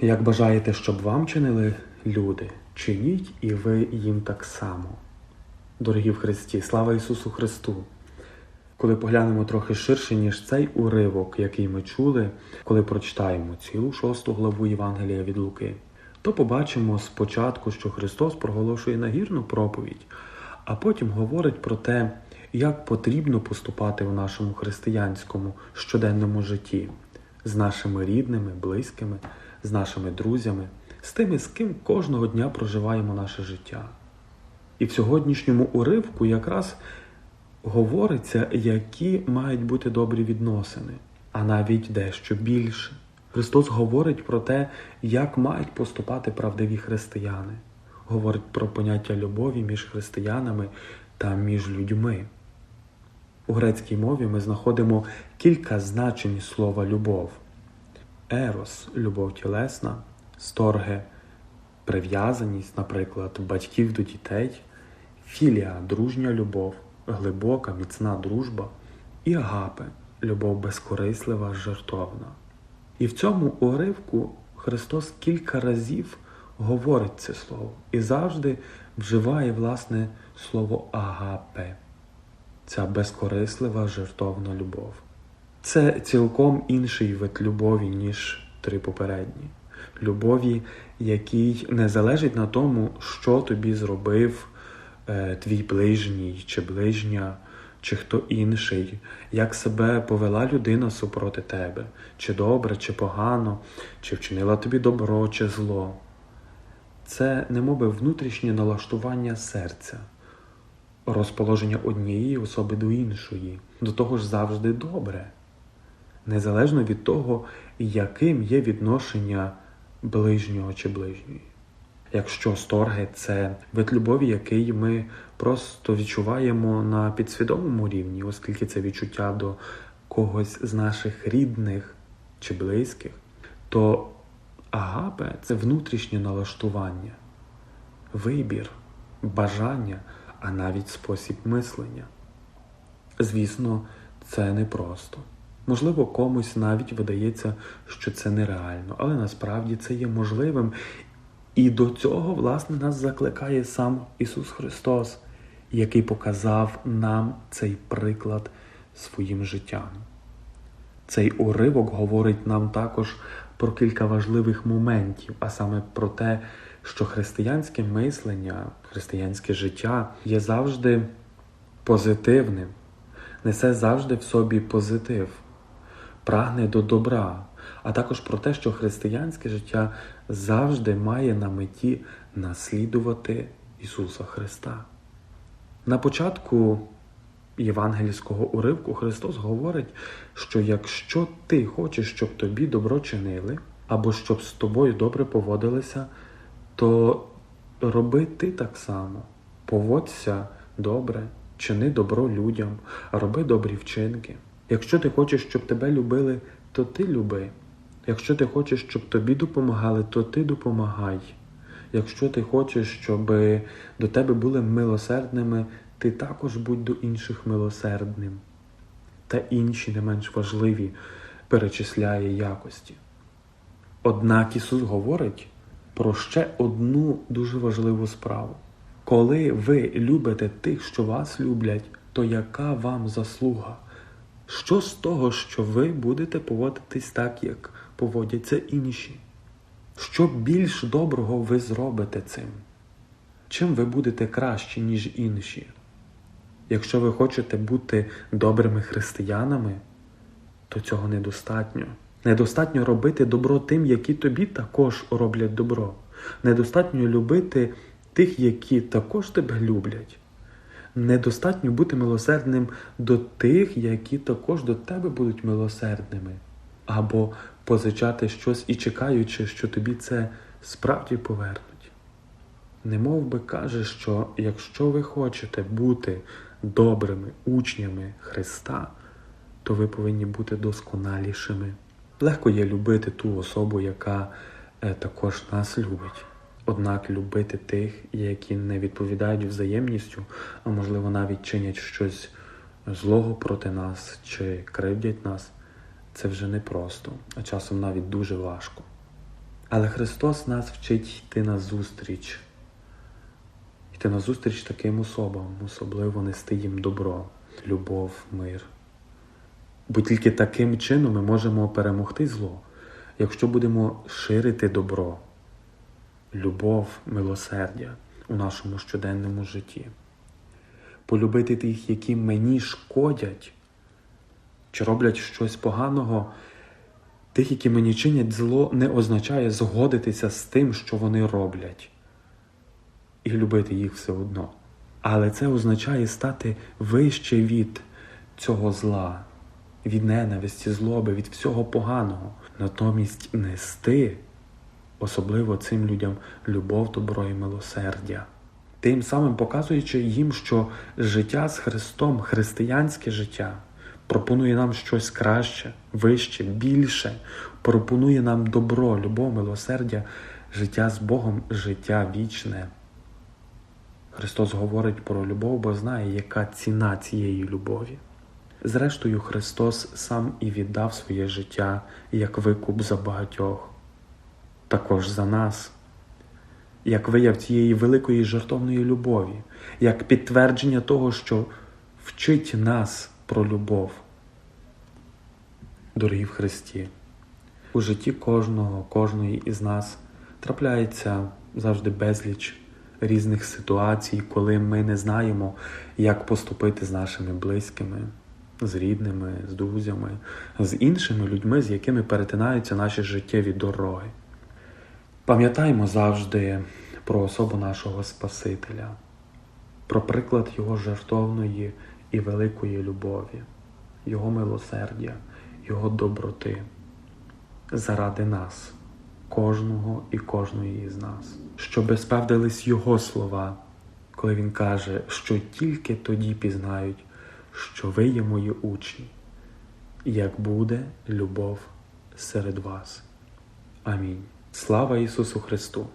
Як бажаєте, щоб вам чинили люди, чиніть і ви їм так само. Дорогі в Христі, слава Ісусу Христу! Коли поглянемо трохи ширше, ніж цей уривок, який ми чули, коли прочитаємо цілу шосту главу Євангелія від Луки, то побачимо спочатку, що Христос проголошує нагірну проповідь, а потім говорить про те, як потрібно поступати в нашому християнському щоденному житті з нашими рідними, близькими, з нашими друзями, з тими, з ким кожного дня проживаємо наше життя. І в сьогоднішньому уривку якраз говориться, які мають бути добрі відносини, а навіть дещо більше. Христос говорить про те, як мають поступати правдиві християни, говорить про поняття любові між християнами та між людьми. У грецькій мові ми знаходимо кілька значень слова любов: ерос любов тілесна, сторге, прив'язаність, наприклад, батьків до дітей, філія дружня любов, глибока, міцна дружба і агапе любов безкорислива, жертовна. І в цьому уривку Христос кілька разів говорить це слово і завжди вживає власне слово агапе, ця безкорислива жертовна любов. Це цілком інший вид любові, ніж три попередні. Любові, який не залежить на тому, що тобі зробив е, твій ближній чи ближня, чи хто інший, як себе повела людина супроти тебе, чи добре, чи погано, чи вчинила тобі добро, чи зло. Це немоби внутрішнє налаштування серця, розположення однієї особи до іншої, до того ж завжди добре, незалежно від того, яким є відношення ближнього чи ближньої. Якщо сторги це вид любові, який ми просто відчуваємо на підсвідомому рівні, оскільки це відчуття до когось з наших рідних чи близьких, то агапе це внутрішнє налаштування, вибір, бажання, а навіть спосіб мислення. Звісно, це непросто. Можливо, комусь навіть видається, що це нереально, але насправді це є можливим. І до цього, власне, нас закликає сам Ісус Христос, який показав нам цей приклад своїм життям. Цей уривок говорить нам також про кілька важливих моментів, а саме про те, що християнське мислення, християнське життя є завжди позитивним, несе завжди в собі позитив, прагне до добра, а також про те, що християнське життя завжди має на меті наслідувати Ісуса Христа. На початку євангельського уривку Христос говорить, що якщо ти хочеш, щоб тобі добро чинили, або щоб з тобою добре поводилися, то роби ти так само, поводься добре, чини добро людям, роби добрі вчинки. Якщо ти хочеш, щоб тебе любили, то ти люби. Якщо ти хочеш, щоб тобі допомагали, то ти допомагай. Якщо ти хочеш, щоб до тебе були милосердними, ти також будь до інших милосердним. Та інші не менш важливі перечисляє якості. Однак Ісус говорить про ще одну дуже важливу справу. Коли ви любите тих, що вас люблять, то яка вам заслуга? Що з того, що ви будете поводитись так, як поводяться інші? Що більш доброго ви зробите цим? Чим ви будете кращі, ніж інші? Якщо ви хочете бути добрими християнами, то цього недостатньо. Недостатньо робити добро тим, які тобі також роблять добро. Недостатньо любити тих, які також тебе люблять. Недостатньо бути милосердним до тих, які також до тебе будуть милосердними, або позичати щось і чекаючи, що тобі це справді повернуть. Немов би каже, що якщо ви хочете бути добрими учнями Христа, то ви повинні бути досконалішими. Легко є любити ту особу, яка е, також нас любить. Однак любити тих, які не відповідають взаємністю, а можливо навіть чинять щось злого проти нас чи кривдять нас, це вже не просто, а часом навіть дуже важко. Але Христос нас вчить йти назустріч, йти назустріч таким особам, особливо нести їм добро, любов, мир. Бо тільки таким чином ми можемо перемогти зло, якщо будемо ширити добро, любов, милосердя у нашому щоденному житті. Полюбити тих, які мені шкодять, чи роблять щось поганого, тих, які мені чинять зло, не означає згодитися з тим, що вони роблять, і любити їх все одно. Але це означає стати вище від цього зла, від ненависті, злоби, від всього поганого, натомість нести, особливо цим людям, любов, добро і милосердя. Тим самим показуючи їм, що життя з Христом, християнське життя, пропонує нам щось краще, вище, більше, пропонує нам добро, любов, милосердя, життя з Богом, життя вічне. Христос говорить про любов, бо знає, яка ціна цієї любові. Зрештою, Христос сам і віддав своє життя як викуп за багатьох, також за нас, як вияв цієї великої жертовної любові, як підтвердження того, що вчить нас про любов. Дорогі в Христі, у житті кожного, кожної із нас трапляється завжди безліч різних ситуацій, коли ми не знаємо, як поступити з нашими близькими, з рідними, з друзями, з іншими людьми, з якими перетинаються наші життєві дороги. Пам'ятаємо завжди про особу нашого Спасителя, про приклад Його жертовної і великої любові, Його милосердя, Його доброти заради нас, кожного і кожної з нас, щоби справдились Його слова, коли Він каже, що тільки тоді пізнають, що ви є мої учні, як буде любов серед вас. Амінь. Слава Ісусу Христу!